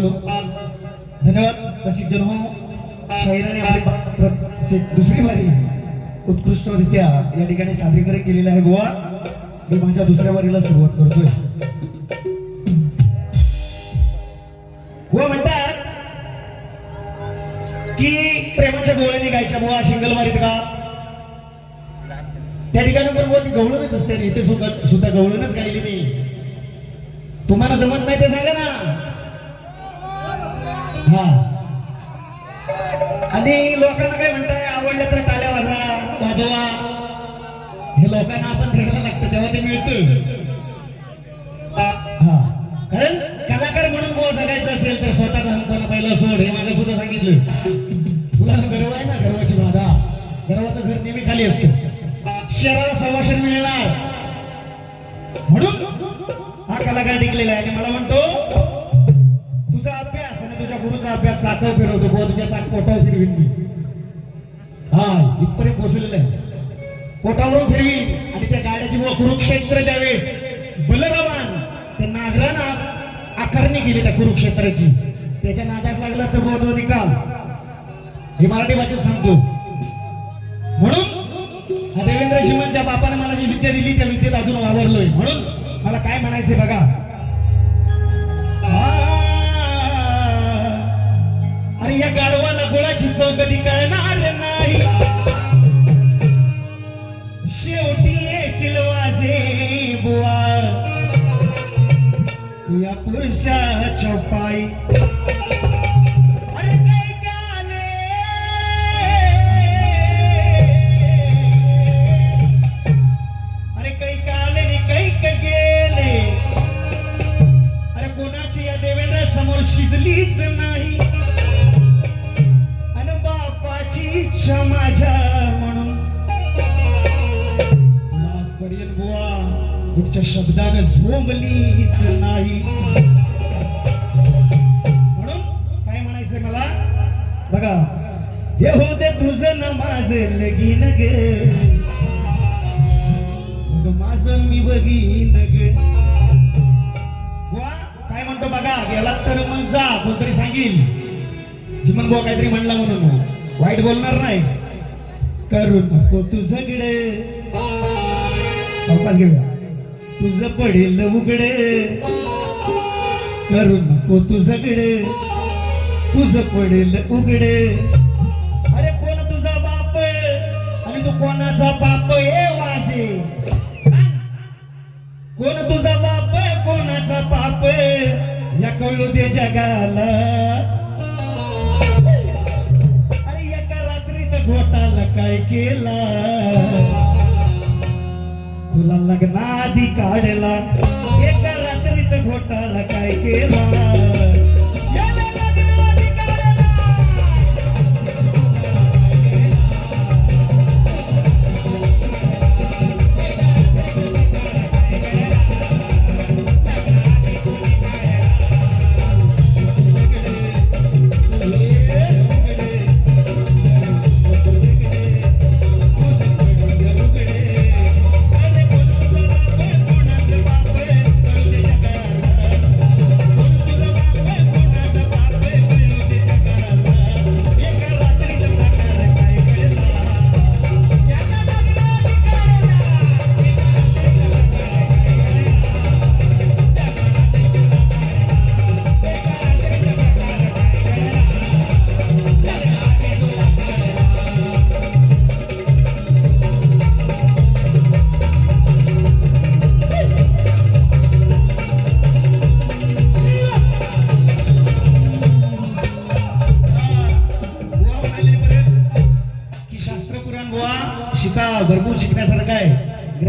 धन्यवाद. तशी जन्म शाहिराने आपली दुसरी वारी उत्कृष्टरित्या या ठिकाणी सादरीकरण केलेलं आहे गोवा. मी माझ्या दुसऱ्या वारीला सुरुवात करतोय. गोवा म्हणतात की प्रेमाच्या गोळ्याने गायच्या गोवा शिंगल मारीत का? त्या ठिकाणी पण गोवा ती गवळणच असते इथे सुद्धा सुद्धा गवळणच गायली मी. तुम्हाला जमत नाही ते सांगा ना. आणि लोकांना काय तुझ्या गुरुचा अभ्यास चाकव फिरवतो किंवा तुझ्या चाक पोटावर फिरवीन मी. हा इथपर्यंत पोहोचलेलं आहे. पोटावरून फिरवीन. आणि त्या गाड्याची बुवा कुरुक्षेत्र ज्यावेळेस बलरामान त्या नागराना आकारणी केली त्या कुरुक्षेत्राची. त्याच्या नादास लागला तर बुवा तो निकाल. हे मराठी भाषेत सांगतो. म्हणून हा देवेंद्र शिवनच्या बापाने मला जी विद्या दिली त्या विद्येत अजून वावरलोय. म्हणून मला काय म्हणायचंय बघा. शब्दानं नाही. म्हणून काय म्हणायचंय मला? बघा हे हो दे तुझं न लगीन ग. मग मी बघीन ग. काय म्हणतो बघा गेला तर मग जा कोणतरी सांगील. चिमन बुवा काहीतरी म्हणला म्हणून. वाईट बोलणार नाही. करू नको तुझकडे सावकाश घेऊया. तुझं पडेल उघडे. करू नको तुझकडे तुझं पडेल उघडे. अरे कोण तुझा बाप आणि तू कोणाचा बाप हे वाजे. कोण तुझा बाप कोणाचा बाप या कळू दे जगाला. अरे एका रात्रीत घोटाला काय केला? मला लग्नाधी काढला. एका रात्रीत घोटाळा काय केला?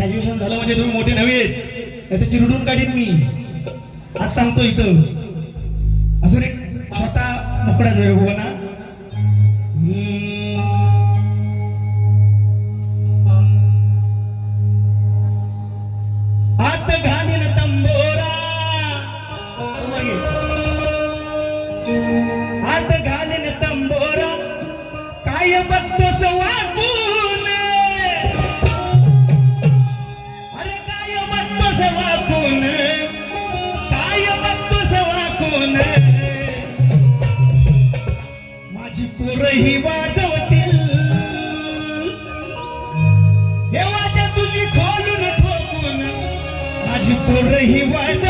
ग्रॅज्युएशन झालं म्हणजे तुम्ही मोठे नव्हे. नाही तर चिरडून काढीन मी. आज सांगतो इथं. अजून एक छोटा मोकळा देव ना ही वाजवतील. देवाच्या तुझी खोलून ठोकून. माझी पोरही वाजवतील. माझ्या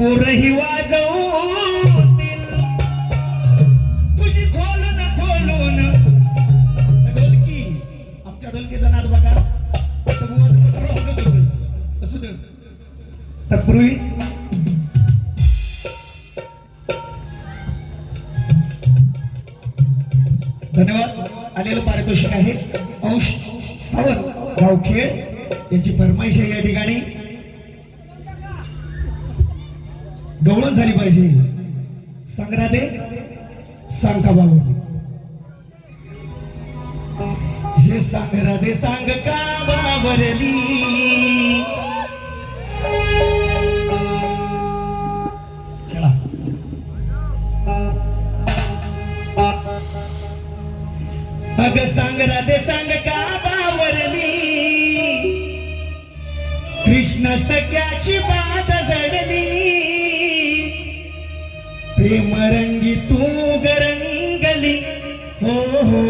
पोरही वाजव. गवळण झाली पाहिजे. संग्रादे सांग का बाबा हे सांग राधे सांग का बाबरली चला. अग सांग राधे सांग का बावरली कृष्ण सख्याची पात जडली. ಮರಂಗಿ ತೂಗರಂಗಲಿ ಓಹೋ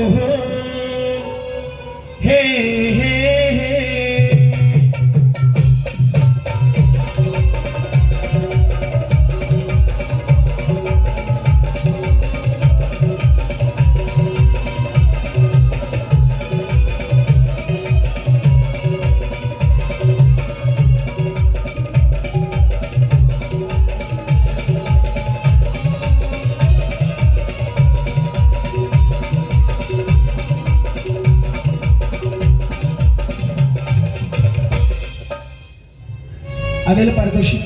झालेलं पारितोषिक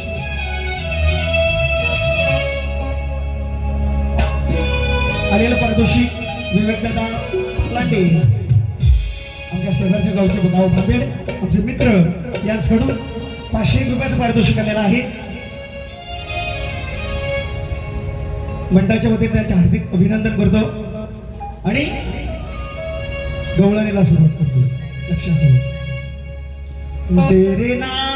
आलेलं पारितोषिक विवेकदादा लांडे आमच्या शेजारच्या गावचे गाव भांबेड. आमचे मित्र यांकडून पाचशे रुपयाचं पारितोषिक आलेलं आहे. मंडळाच्या वतीने त्यांचे हार्दिक अभिनंदन करतो. आणि गवळणीला सुरुवात करतो. लक्षात तेरे नाम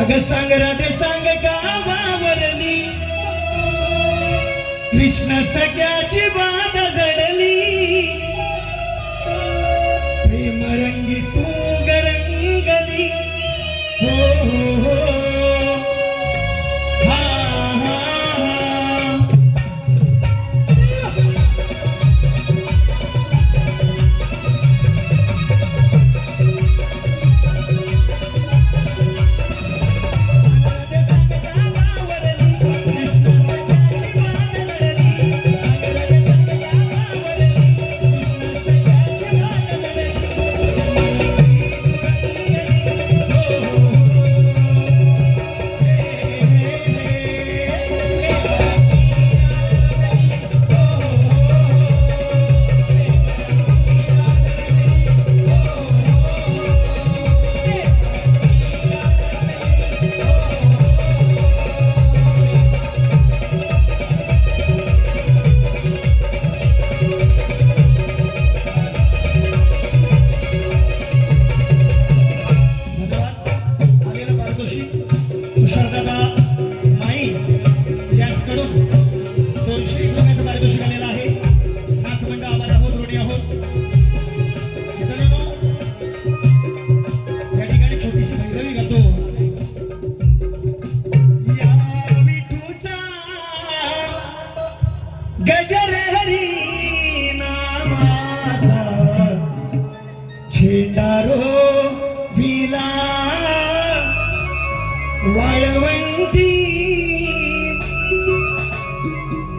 अग सांग राधे सांग गावावरली कृष्ण सगळ्याची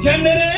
ಜನರೇ